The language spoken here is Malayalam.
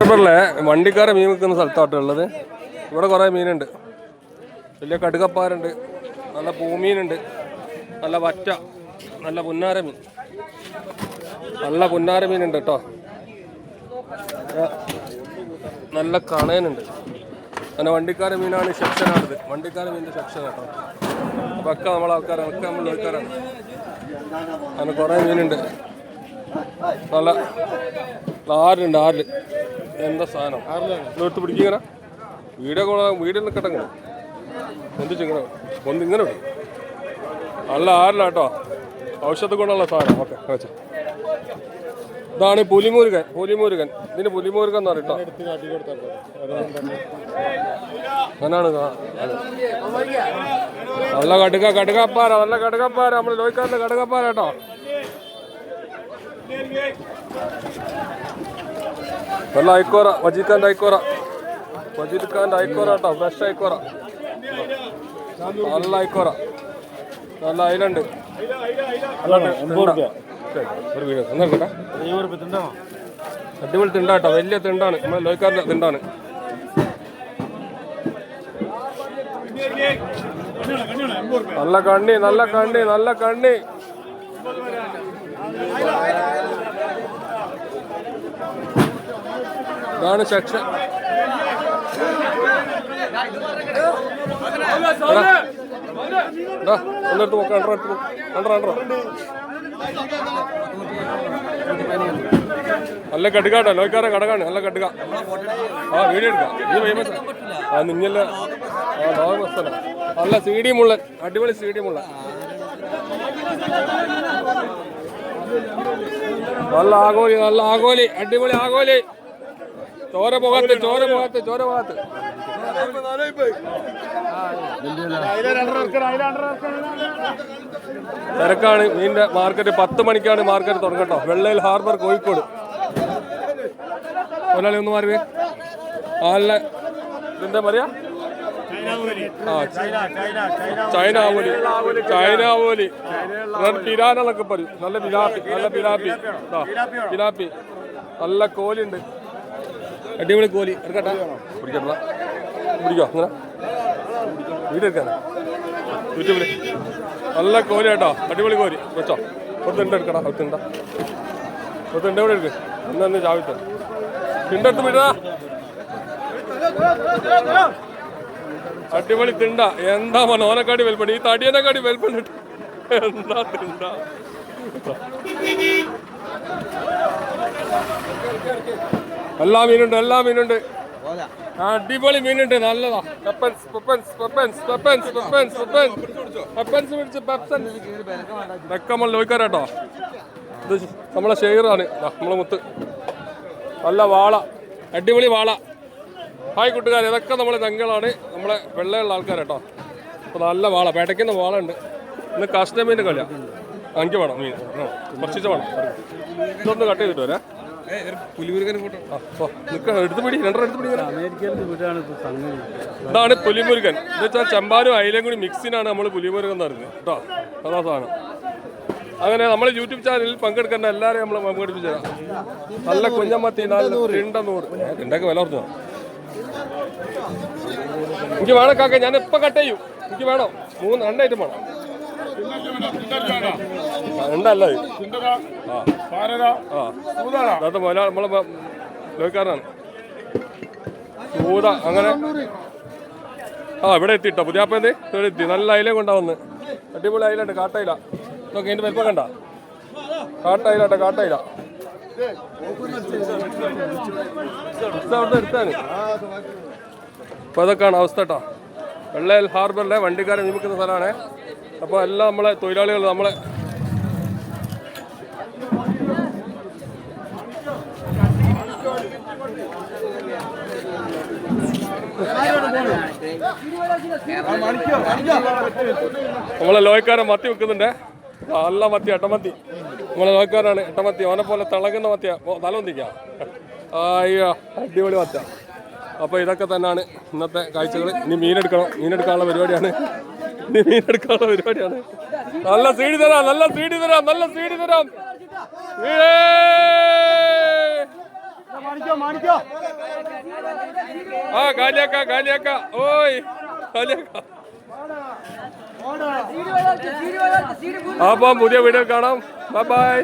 ഹാർബറിലെ വണ്ടിക്കാരെ മീൻ വിൽക്കുന്ന സ്ഥലത്താട്ടുള്ളത് ഇവിടെ കുറേ മീനുണ്ട്. വലിയ കടുകപ്പാരുണ്ട് നല്ല പൂമീനുണ്ട് നല്ല വറ്റ നല്ല പുന്നാര മീൻ. നല്ല പുന്നാര മീനുണ്ട് കേട്ടോ. നല്ല കണയനുണ്ട് അങ്ങനെ വണ്ടിക്കാര മീനാണ് സെക്ഷനാണിത്. വണ്ടിക്കാര മീനിന്റെ സെക്ഷൻ കേട്ടോ. അപ്പോൾ നമ്മളെ ആൾക്കാരാണ് ഒക്കെ നമ്മൾ ആൾക്കാരാണ് അങ്ങനെ കുറേ മീനുണ്ട്. നല്ല ആരുണ്ട് ആറിൽ എന്താ സാധനം? എടുത്ത് പിടിക്കുക വീഡിയോ കോള വീഡിയോ ചിങ്ങനെ ഒന്ന് ഇങ്ങനെ വിടും നല്ല ആരല്ല കേട്ടോ. ഔഷധ ഗുണമുള്ള സാധനം. ഓക്കെ വെച്ച ഇതാണ് പുലിമുരുകൻ. പുലിമുരുകൻ. ഇതിന് പുലിമുരുകൻ എന്ന് പറയട്ടോ അങ്ങനാണ്. നല്ല കടുക കടുകപ്പാര നല്ല കടുകപ്പാര. നമ്മൾ ലോഹിക്കാരന്റെ കടുകപ്പാര കേട്ടോ. നല്ല ഐക്കോറ വജീദ് ഖാന്റെ ഐക്കോറ വജീദ് ഖാന്റെ ഐക്കോറ കേട്ടോ ഫ്രഷ് ഐക്കോറ നല്ല ഐക്കോറ നല്ല അയിലുണ്ട്. ഒരു വീട് ഒന്നെടുക്കട്ടെ അടിപൊളി തിണ്ട കേട്ടോ. വലിയ തിണ്ടാണ്. നമ്മളെ ലോഹിക്കാരന്റെ തിണ്ടാണ്. നല്ല കണ്ണി നല്ല കണ്ണി നല്ല കണ്ണി. ഇതാണ് സെക്ഷൻ ഒന്നെടുത്ത് നോക്കാം രണ്ടര നല്ല കടുകാട്ടോ ലോയ്ക്കാരെ കടകാണ് നല്ല കടുക. ആ വീഡിയോ എടുക്കാം. ആ നിഞ്ഞല്ല. ആ ലോകം നല്ല സി ഡി മുള്ളൻ അടിപൊളി സി ഡി മുള്ളൻ. നല്ല ആഗോലി നല്ല ആഗോലി അടിപൊളി ആഗോലി ചോര പോകാത്ത ചോര പോകാത്ത ചോര പോകാത്ത. തിരക്കാണ്. മീനിന്റെ മാർക്കറ്റ് പത്ത് മണിക്കാണ് മാർക്കറ്റ് തുടങ്ങട്ടോ. വെള്ളയിൽ ഹാർബർ കോഴിക്കോട്. ഒരാളെ ഒന്ന് മാറി ആളെ എന്താ പറയാ? ആ ചൈന ആവോലി. ചൈന ആവോലി. പിരാനൊക്കെ പറയും. നല്ല പിലാപ്പി നല്ല പിലാപ്പി ദാ, പിലാപ്പി നല്ല കോലുണ്ട്. അടിപൊളി കോലി. എടുക്കട്ടെ. പിടിക്കട്ടാ പിടിക്കോ അങ്ങനെ വീട് എടുക്കാനാ യൂട്യൂബിൽ. നല്ല കോലി കേട്ടോ അടിപൊളി കോലി. വെച്ചോ. ഒരു തിണ്ട എടുക്കടാ. ഒരു തിണ്ട എവിടെ എടുക്ക്. അന്ന് ചാവിത്ത. തിണ്ടെടുത്ത് വിടാ. അടിപൊളി തിണ്ട. എന്താ മോനെ ഓനെക്കാടി വെൽപ്പണ്ട് ഈ തടിയനെക്കാടി വെൽപ്പണ്ട് എന്താ തിണ്ട? എല്ലാ മീനുണ്ട് എല്ലാ മീനുണ്ട്. അടിപൊളി മീനുണ്ട് നല്ലതാ. പെപ്പൻസ് പെപ്പൻസ് പെപ്പൻസ് പെപ്പൻസ് പെപ്പൻസ് പെപ്പൻസ് പെപ്പൻസ് പിടിച്ച് പെപ്പൻസ് വെക്കമ്മൾ ലോയിക്കാരാട്ടോ ഇത് നമ്മളെ ഷെയറാണ്. നമ്മളെ മുത്ത്. നല്ല വാള. അടിപൊളി വാള. ഹായ് കൂട്ടുകാർ ഇതൊക്കെ നമ്മളെ തങ്ങളാണ് നമ്മളെ വെള്ളയുള്ള ആൾക്കാരാട്ടോ. അപ്പോൾ നല്ല വാള. പേട്ടയ്ക്കുന്ന വാള ഉണ്ട് ഇന്ന് കഷ്ടമീന്റെ കളിയാണ് എനിക്ക് വേണം മീൻ. കുറച്ചിച്ച് വേണം. ഇതൊന്ന് കട്ട് ചെയ്തിട്ട് വരാം. ഇതാണ് പുലിമുരുകൻ. എന്ന് വെച്ചാൽ ചെമ്പാനും അയിലും കൂടി മിക്സിനാണ് നമ്മൾ പുലിമുരുകൻ എന്ന് പറയുന്നത്. കേട്ടോ? അതാ സാധനം. അങ്ങനെ നമ്മൾ യൂട്യൂബ് ചാനലിൽ പങ്കെടുക്കേണ്ട എല്ലാവരെയും നമ്മൾ പങ്കെടുപ്പിച്ചു തരാം. നല്ല കുഞ്ഞമ്മത്തി തിണ്ട നൂറ്. തിണ്ടൊക്കെ വില പറഞ്ഞു എനിക്ക് വേണം കാക്ക. ഞാൻ ഇപ്പൊ കട്ട് ചെയ്യും. എനിക്ക് വേണം. മൂന്ന് രണ്ടായിട്ടും വേണം. ആ. അതായത് മല നമ്മളെ ലോഹിക്കാരനാണ്. സൂത അങ്ങനെ. ആ ഇവിടെ എത്തിട്ടോ. പുതിയാപ്പേന്ന് ഇവിടെ എത്തി. നല്ല അയില കൊണ്ടാ വന്ന് അടിപൊളി അയിലുണ്ട്. കാട്ടയില. നോക്കി അതിന്റെ വലിപ്പം കണ്ട കാട്ടയില കേട്ടോ കാട്ടയില. അവിടുന്ന് എടുത്താണ്. അപ്പോൾ അതൊക്കെയാണ് അവസ്ഥ കേട്ടോ. വെള്ളയിൽ ഹാർബറിലെ വണ്ടിക്കാരെ നിയമിക്കുന്ന സ്ഥലമാണ്. അപ്പോൾ എല്ലാം നമ്മളെ തൊഴിലാളികൾ നമ്മളെ നമ്മളെ ലോയക്കാരൻ മത്തി വെക്കുന്നുണ്ട്. നല്ല മത്തി എട്ടമത്തി നമ്മളെ ലോയക്കാരാണ് എട്ടമത്തി അവനെ പോലെ തിളങ്ങുന്ന മത്തിയ. തല ഒന്നിക്കാം അയ്യോ അടിപൊളി മത്ത അപ്പോൾ ഇതൊക്കെ തന്നെയാണ് ഇന്നത്തെ കാഴ്ചകൾ ഇനി മീനെടുക്കണം. മീനെടുക്കാനുള്ള പരിപാടിയാണ്. നീ മീനെടുക്കാനുള്ള പരിപാടിയാണ്. നല്ല സീഡി തരാം നല്ല സീഡി തരാം നല്ല സീഡി തരാം. ആ കാലിയാക്ക കാലിയാക്ക. ഓയ് കാലിയാക്ക. അപ്പം പുതിയ വീഡിയോ കാണാം. Bye bye